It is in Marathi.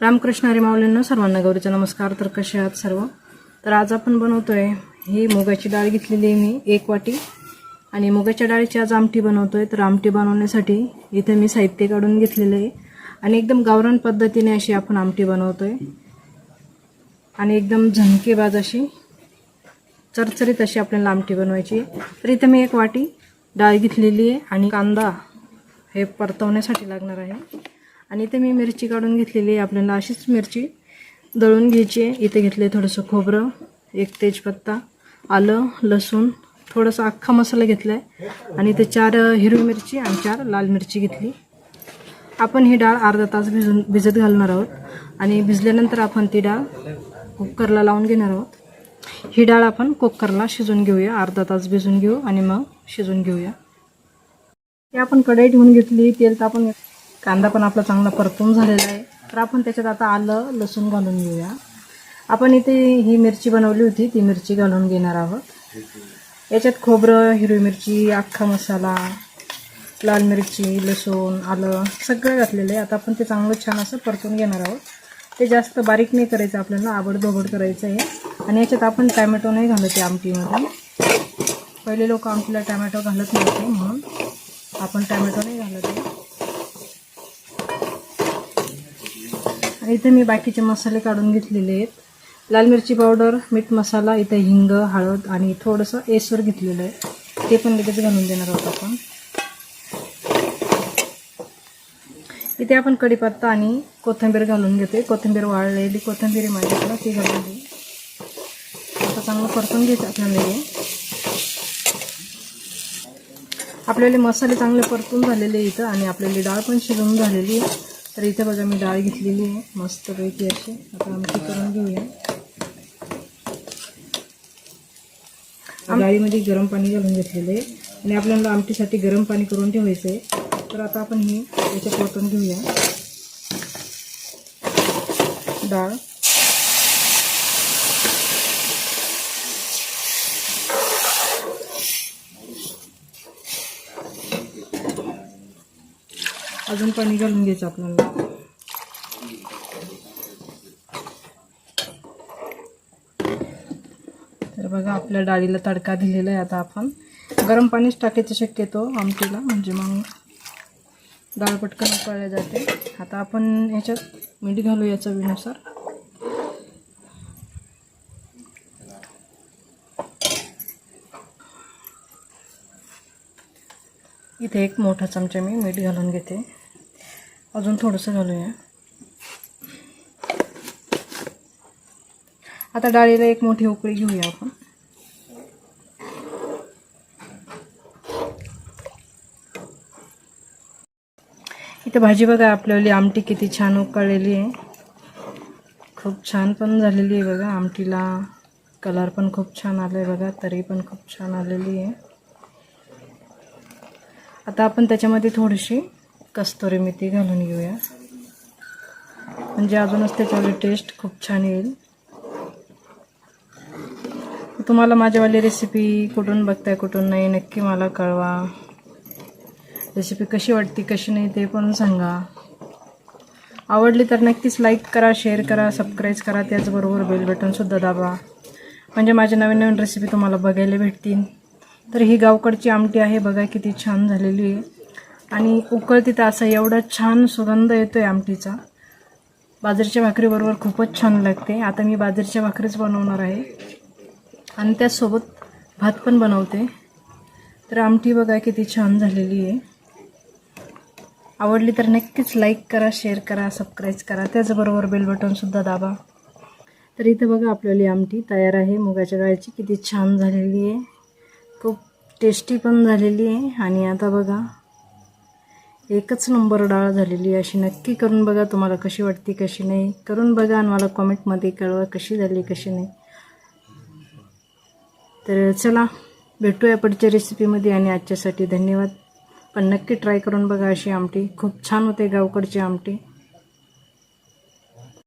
रामकृष्ण हरी सर्वांना गौरीचा नमस्कार. तर कसे आहात सर्व? तर आज आपण बनवतोय ही मुगाची डाळ घेतलेली आहे मी एक वाटी. आणि मुगाच्या डाळीची आज आमटी बनवतोय. तर आमटी बनवण्यासाठी इथे मी साहित्य काढून घेतलेलं आहे. आणि एकदम गावरान पद्धतीने अशी आपण आमटी बनवतोय. आणि एकदम झणकेबाज अशी चरचरीत अशी आपल्याला आमटी बनवायची तर इथं मी एक वाटी डाळ घेतलेली आहे. आणि कांदा हे परतवण्यासाठी लागणार आहे. आणि इथे मी मिरची काढून घेतलेली आहे. आपल्याला अशीच मिरची दळून घ्यायची आहे. इथे घेतलं आहे थोडंसं खोबरं एक तेजपत्ता आलं लसूण थोडासा अख्खा मसाला घेतला आहे आणि इथे चार हिरवी मिरची आणि चार लाल मिरची घेतली. आपण ही डाळ अर्धा तास भिजून भिजत घालणार आहोत. आणि भिजल्यानंतर आपण ती डाळ कुकरला लावून घेणार आहोत. ही डाळ आपण कुकरला शिजवून घेऊया. अर्धा तास भिजून घेऊ आणि मग शिजून घेऊया. ते आपण कढई ठेवून घेतली. तेल तापून कांदा पण आपला चांगला परतून झालेला आहे. तर आपण त्याच्यात आता आलं लसूण घालून घेऊया. आपण इथे ही मिरची बनवली होती ती मिरची घालून घेणार आहोत. याच्यात खोबरं हिरवी मिरची अख्खा मसाला लाल मिरची लसूण आलं सगळं घातलेलं आहे. आता आपण ते चांगलं छान असं परतून घेणार आहोत. ते जास्त बारीक नाही करायचं आपल्याला आबडधोबड करायचं आहे. आणि याच्यात आपण टॅमॅटो नाही घालत आहे आमटीमध्ये. पहिले लोक आमटीला टॅमॅटो घालत नव्हते म्हणून आपण टॅमॅटो नाही घालत आहे. इथे मी बाकीचे मसाले काढून घेतलेले आहेत. लाल मिरची पावडर मीठ मसाला इथे हिंग हळद आणि थोडंसं एसवर घेतलेलं आहे. ते पण लगेच घालून देणार आहोत आपण. इथे आपण कढीपत्ता आणि कोथिंबीर घालून घेतोय. कोथिंबीर वाळलेली कोथिंबीर माझ्याकडं ती घालून घेऊ आता चांगलं परतून घ्यायचं आपल्याला हे. आपल्याला मसाले चांगले परतून झालेले इथं आणि आपल्याला डाळ पण शिजवून झालेली आहे. तर इथे बघा मी डाळ घेतलेली आहे. मस्तपैकी अशी. आता आमटी करून घेऊया. डाळीमध्ये गरम पाणी घालून घेतलेलं आहे. आणि आपल्याला आमटीसाठी गरम पाणी करून ठेवायचं आहे तर आता आपण ही याच्यात ओतून घेऊया. डाळ. अजून पाणी घालून घ्यायचं आपल्याला. तर बघा आपल्या डाळीला तडका दिलेला आहे आता आपण. गरम पाणीच टाकायचं शक्यतो आमटीला म्हणजे मग डाळ पटकन उकळल्या जाते. आता आपण ह्याच्यात मीठ घालू या चवीनुसार. इथे एक मोठा चमचा मी मीठ घालून घेते. अजून थोडंसं घालूया. आता डाळीला एक मोठी उकळी घेऊया आपण. इथे भाजी बघा आपल्याली आमटी किती छान उकळलेली आहे. खूप छान पण झालेली आहे बघा आमटीला कलर पण खूप छान आलं आहे बघा तरी पण खूप छान आलेली आहे. आता आपण त्याच्यामध्ये थोडीशी कस्तुरी मेथी घालून घेऊया. म्हणजे अजूनच त्याच्यावर टेस्ट खूप छान येईल. तुम्हाला माझ्यावाली रेसिपी कुठून बघताय कुठून नाही नक्की मला कळवा. रेसिपी कशी वाटते कशी नाही ते पण सांगा. आवडली तर नक्कीच लाईक करा शेअर करा सबस्क्राईब करा त्याचबरोबर बेल बटनसुद्धा दाबा. म्हणजे माझ्या नवीन नवीन रेसिपी तुम्हाला बघायला भेटतील. तर ही गावकडची आमटी आहे बघा किती छान झालेली आहे. आणि उकळती तर असा एवढा छान सुगंध येतो आहे आमटीचा. बाजरीच्या भाकरीबरोबर खूपच छान लागते. आता मी बाजरीच्या भाकरीच बनवणार आहे. आणि त्याचसोबत भात पण बनवते. तर आमटी बघा किती छान झालेली आहे. आवडली तर नक्कीच लाईक करा शेअर करा सबस्क्राईब करा. त्याचबरोबर बेल बटनसुद्धा दाबा. तर इथं बघा आपल्याली आमटी तयार आहे. मुगाच्या डाळीची किती छान झालेली आहे. खूप टेस्टी पण झालेली आहे. आणि आता बघा एकच नंबर डाळ झालेली अशी नक्की करून बघा तुम्हाला कशी वाटते कशी नाही. करून बघा आणि मला कॉमेंटमध्ये कळवा कशी झाली कशी नाही. तर चला भेटूया पुढच्या रेसिपीमध्ये आणि आजच्यासाठी धन्यवाद. पण नक्की ट्राय करून बघा अशी आमटी. खूप छान होते गावकडची आमटी.